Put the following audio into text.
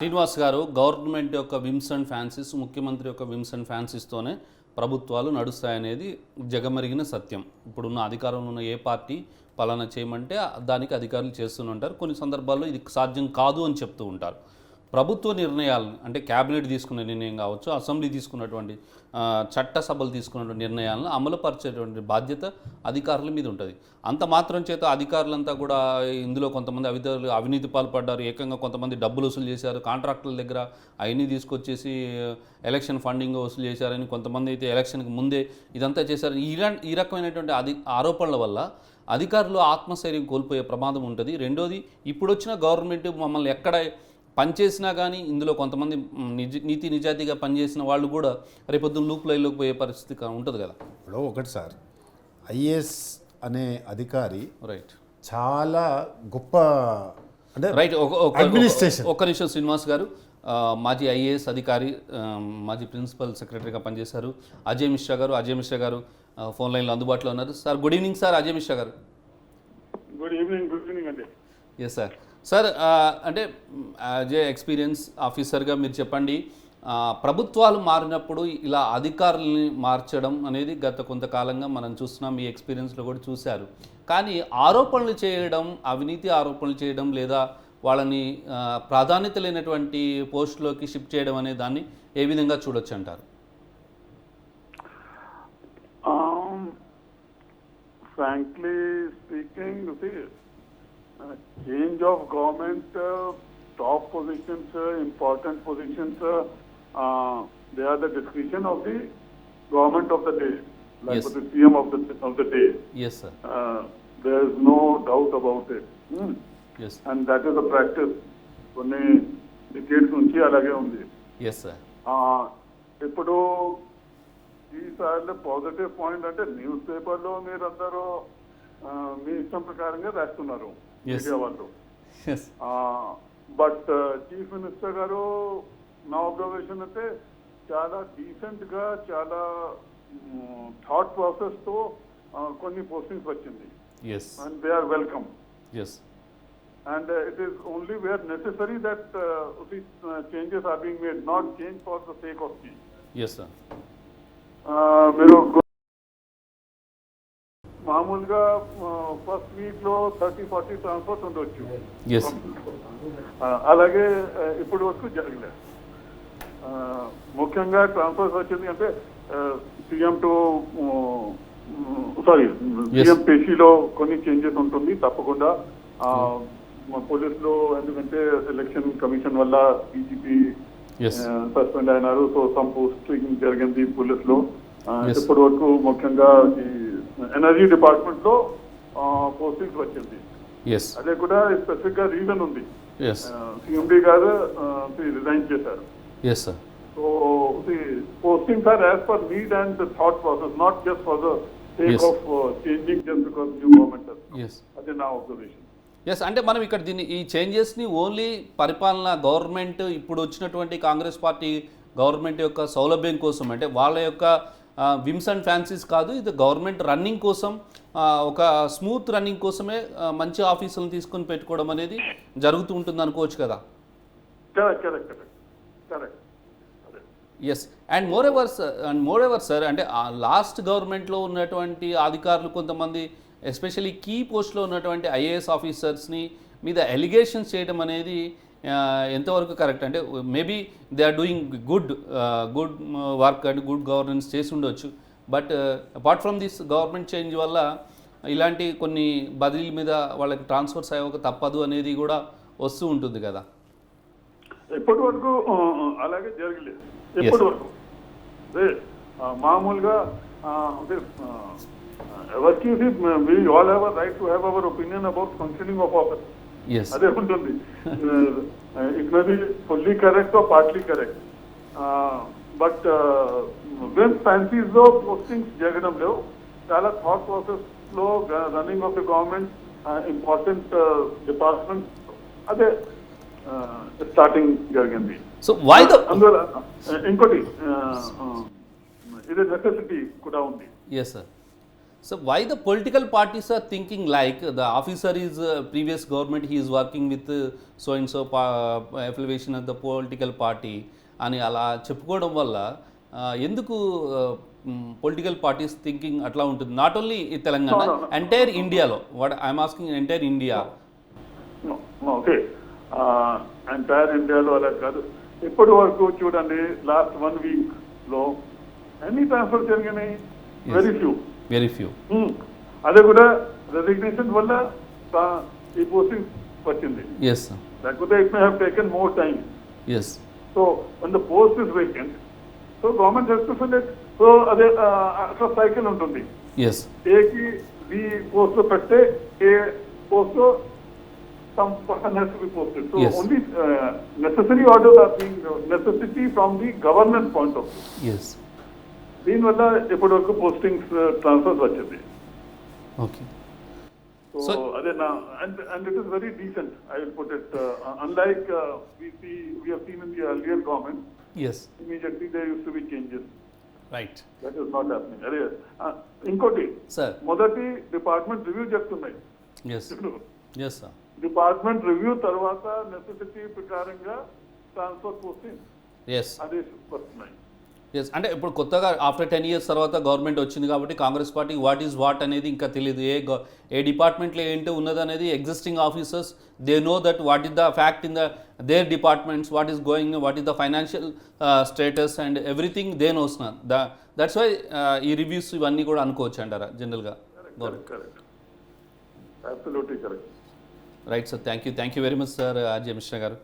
శ్రీనివాస్ గారు గవర్నమెంట్ యొక్క whims and fancies ముఖ్యమంత్రి యొక్క విమ్స్ అండ్ ఫ్యాన్సీస్తోనే ప్రభుత్వాలు నడుస్తాయనేది జగమరిగిన సత్యం. ఇప్పుడున్న అధికారంలో ఉన్న ఏ పార్టీ పలానా చేయమంటే దానికి అధికారులు చేస్తూనే ఉంటారు. కొన్ని సందర్భాల్లో ఇది సాధ్యం కాదు అని చెప్తూ ఉంటారు. ప్రభుత్వ నిర్ణయాలను అంటే క్యాబినెట్ తీసుకున్న నిర్ణయం కావచ్చు అసెంబ్లీ తీసుకున్నటువంటి చట్టసభలు తీసుకున్నటువంటి నిర్ణయాలను అమలుపరిచేటువంటి బాధ్యత అధికారుల మీద ఉంటుంది. అంత మాత్రం చేత అధికారులంతా కూడా ఇందులో కొంతమంది అవిధులు అవినీతి పాల్పడ్డారు ఏకంగా కొంతమంది డబ్బులు వసూలు చేశారు కాంట్రాక్టుల దగ్గర అవన్నీ తీసుకొచ్చేసి ఎలక్షన్ ఫండింగ్ వసూలు చేశారని కొంతమంది అయితే ఎలక్షన్కి ముందే ఇదంతా చేశారు. ఇలా ఈ రకమైనటువంటి అధి ఆరోపణల వల్ల అధికారులు ఆత్మస్థైర్యం కోల్పోయే ప్రమాదం ఉంటుంది. రెండోది ఇప్పుడు వచ్చిన గవర్నమెంట్ మమ్మల్ని ఎక్కడ పనిచేసినా కానీ ఇందులో కొంతమంది నిజ నీతి నిజాయితీగా పనిచేసిన వాళ్ళు కూడా రేపొద్దున లూప్ లైన్లోకి పోయే పరిస్థితి ఉంటుంది కదా. ఇప్పుడు ఒకటి సార్ ఐఏఎస్ అనే అధికారి రైట్ చాలా గొప్ప అంటే రైట్ ఒక- ఒక- Administration. ఒక్క నిమిషం శ్రీనివాస్ గారు మాజీ ఐఏఎస్ అధికారి మాజీ ప్రిన్సిపల్ సెక్రటరీగా పనిచేశారు. అజయ్ మిశ్రా గారు అజయ్ మిశ్రా గారు ఫోన్ లైన్లో అందుబాటులో ఉన్నారు. Sir good evening sir Ajay Mishra గారు. గుడ్ ఈవినింగ్ గుడ్ ఈవినింగ్ అండి. ఎస్ సార్ సార్ అంటే యాజ్ ఏ ఎక్స్పీరియన్స్ ఆఫీసర్గా మీరు చెప్పండి ప్రభుత్వాలు మారినప్పుడు ఇలా అధికారుల్ని మార్చడం అనేది గత కొంతకాలంగా మనం చూస్తున్నాం మీ ఎక్స్పీరియన్స్లో కూడా చూశారు. కానీ ఆరోపణలు చేయడం అవినీతి ఆరోపణలు చేయడం లేదా వాళ్ళని ప్రాధాన్యత లేనటువంటి పోస్టులోకి షిఫ్ట్ చేయడం అనే దాన్ని ఏ విధంగా చూడొచ్చు అంటారు? Frankly speaking change of government, uh, top positions, uh, important positions, uh, uh, they are the discretion of the government of the day, like Yes. the CM of the of the day. Yes sir Uh, there is no doubt about it. Hmm. Yes And that is a practice. కొన్ని decades నుంచి అలాగే ఉంది yes sir ఆ, ఇప్పుడు ఈసారి positive point అంటే news పేపర్లో మీరందరూ ఆ, మీ ఇష్టం ప్రకారంగా రాస్తున్నారు. మీడియా వాళ్ళు బట్ చీఫ్ మినిస్టర్ గారు నా అబ్జర్వేషన్ అయితే చాలా డీసెంట్గా చాలా థాట్ ప్రాసెస్తో ఆ, కొన్ని పోస్టింగ్స్ వచ్చింది and they are welcome and uh, it is only where necessary that uh, these uh, changes are being made, not change for the sake of change. Yes sir Uh, మామూలుగా first వీక్లో thirty forty transfers ఉండొచ్చు. అలాగే ఇప్పటి వరకు జరగలేదు. ముఖ్యంగా transfers వచ్చింది అంటే సీఎం టు సారీ సీఎం పేషీలో కొన్ని చేంజెస్ ఉంటుంది తప్పకుండా. పోలీసులో ఎందుకంటే ఎలక్షన్ కమిషన్ వల్ల బీజేపీ సస్పెండ్ అయినారు సో సమ్ పోస్టింగ్ జరిగింది పోలీస్లో Yes. ఇప్పటి వరకు ముఖ్యంగా ఈ ఎనర్జీ డిపార్ట్మెంట్లో పోస్టింగ్స్ వచ్చింది. అదే కూడా స్పెసిఫిక్గా రీజన్ ఉంది. సిఎండి గారు రిజైన్ చేశారు. Yes sir so the postings are as per need and thought process not just for the sake Yes. Of changing just because new government అదే నా అబ్జర్వేషన్ ఎస్ అంటే మనం ఇక్కడ దీన్ని ఈ చేంజెస్ని ఓన్లీ పరిపాలన గవర్నమెంట్ ఇప్పుడు వచ్చినటువంటి కాంగ్రెస్ పార్టీ గవర్నమెంట్ యొక్క సౌలభ్యం కోసం అంటే వాళ్ళ యొక్క విమ్స్ అండ్ ఫ్యాన్సీస్ కాదు ఇది గవర్నమెంట్ రన్నింగ్ కోసం ఒక స్మూత్ రన్నింగ్ కోసమే మంచి ఆఫీసులను తీసుకొని పెట్టుకోవడం అనేది జరుగుతూ ఉంటుంది అనుకోవచ్చు కదా? Yes and moreover and moreover sir అంటే లాస్ట్ గవర్నమెంట్లో ఉన్నటువంటి అధికారులు కొంతమంది ఎస్పెషల్లీ కీ పోస్ట్లో ఉన్నటువంటి ఐఏఎస్ ఆఫీసర్స్ని మీద ఎలిగేషన్స్ చేయడం అనేది ఎంతవరకు కరెక్ట్ అంటే maybe they are doing good good work and good governance చేసి ఉండొచ్చు. But apart from this government change వల్ల ఇలాంటి కొన్ని బదిలీల మీద వాళ్ళకి ట్రాన్స్ఫర్స్ అయ్యక తప్పదు అనేది కూడా వస్తూ ఉంటుంది కదా. ఇప్పటి వరకు అలాగే జరగలేదు. ఇప్పటి వరకు. మామూలుగా అంటే ఎవరికి we all have right to have our opinion about functioning of office అదే ఉంటుంది. It may be fully correct or partly correct but when ఫ్యాన్సీస్లో postings జరగడం లేవు. చాలా థాట్ ప్రాసెస్లో running of the government important department అదే స్టార్టింగ్ జరిగింది so why the అందువల్ల ఇంకోటి ఇది నెసెసిటీ కూడా ఉంది. Yes sir So why the political parties are thinking like the officer is uh, previous government he is working with uh, so and so affiliation of the political party అని అలా చెప్పుకోవడం వల్ల ఎందుకు పొలిటికల్ పార్టీస్ థింకింగ్ అట్లా ఉంటుంది not only Telangana. Entire ఇండియాలో what I'm asking entire India okay entire ఇండియాలో అలా కాదు ఇప్పటి వరకు చూడండి లాస్ట్ వన్ వీక్లో ఎన్ని ట్రాన్స్ఫర్ జరిగినాయి వెరీ ఫ్యూ వెరీ ఫ్యూ అదే కూడా రెసిగ్నేషన్ వల్ల తా- ఈ పోస్టింగ్ వచ్చింది ఎస్ లేకపోతే it may have taken more time yes so one the post is vacant so government has to fill it so అదే ఆ, అట్లా సైకిల్ ఉంటుంది ఎస్ ఏకి బి పోస్ట్లో పెడితే ఏ పోస్ట్లో some person has to be posted. So Yes. only uh, necessary orders are being necessity from the government point of view. Yes దీనివల్ల ఇప్పటి వరకు పోస్టింగ్స్ ట్రాన్స్ఫర్స్ వచ్చింది ఓకే సో So- అదే నా and and it is very decent I will put it unlike we see we have seen in the earlier government yes immediately they used to be changes right that is not happening అదే uh, ఇంకోటి sir మొదటి department review చేస్తున్నాయి yes ఇప్పుడు yes sir department review తర్వాత necessity ప్రకారంగా transfer posting yes ఆదేశం వస్తున్నాయి yes అంటే ఇప్పుడు కొత్తగా ఆఫ్టర్ టెన్ ఇయర్స్ తర్వాత గవర్నమెంట్ వచ్చింది కాబట్టి Congress party what is what అనేది ఇంకా తెలియదు ఏ ఏ డిపార్ట్మెంట్లో ఏంటో ఉన్నది అనేది existing officers they know that what is the fact in the their departments what is going what is the financial status and everything they నోస్తున్నారు the that's why ఈ రివ్యూస్ ఇవన్నీ కూడా అనుకోవచ్చు అంటారా జనరల్గా right sir thank you thank you very much sir RJ Mishra గారు.